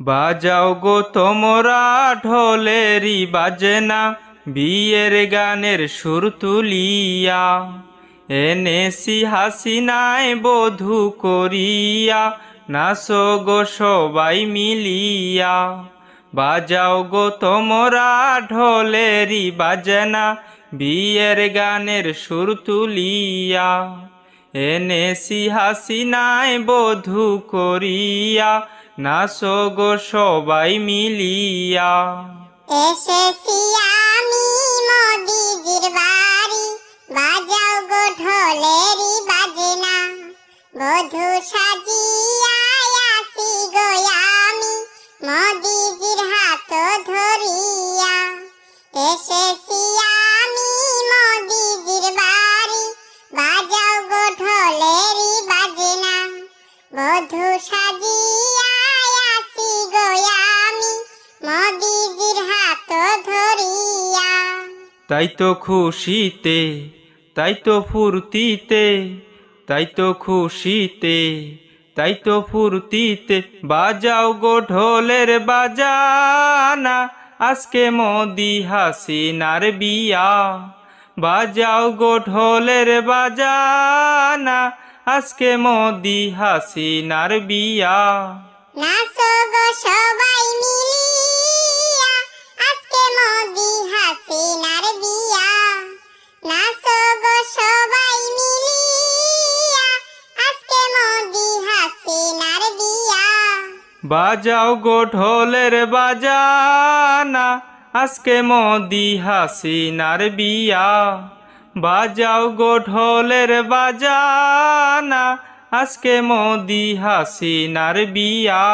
বাজাও গো তোমরা ঢোলেরই বাজনা, বিয়ের গানের সুর তুলিয়া। এনেছি হাসিনায় বধু করিয়া, নাচো গো সবাই মিলিয়া। বাজাও গো তোমরা ঢোলেরই বাজনা, বিয়ের গানের সুর তুলিয়া। এনেছি হাসিনায় বধু করিয়া, নাচো গো সবাই মিলিয়া। এসেছি আমি মোদিজির বাড়ি, বাজাও গো ঢোলেরই বাজনা। বধু সাজিয়া আসি গো আমি, মোদিজির হাত ধরিয়া। এসেছি সাজিয়া আসি গো আমি, মোদিজির হাত ধরিয়া। তাই তো খুশিতে তাই তো ফুর্তিতে তাই তো খুশিতে তাই তো ফুর্তিতে বাজাও গো ঢোলের বাজানা, আজকে মোদি হাসিনার বিয়া। বাজাও গো ঢোলের বাজানা আজকে মোদি হাসিনার বিয়া। নাচো গো সবাই মিলিয়া আজকে মোদি হাসিনার বিয়া। নাচো গো সবাই মিলিয়া আজকে মোদি হাসিনার বিয়া। বাজাও গো ঢোলের বাজানা আজকে মোদি হাসিনার বিয়া। বাজাও গো ঢোলের বাজানা আজকে মোদি হাসিনার বিয়া।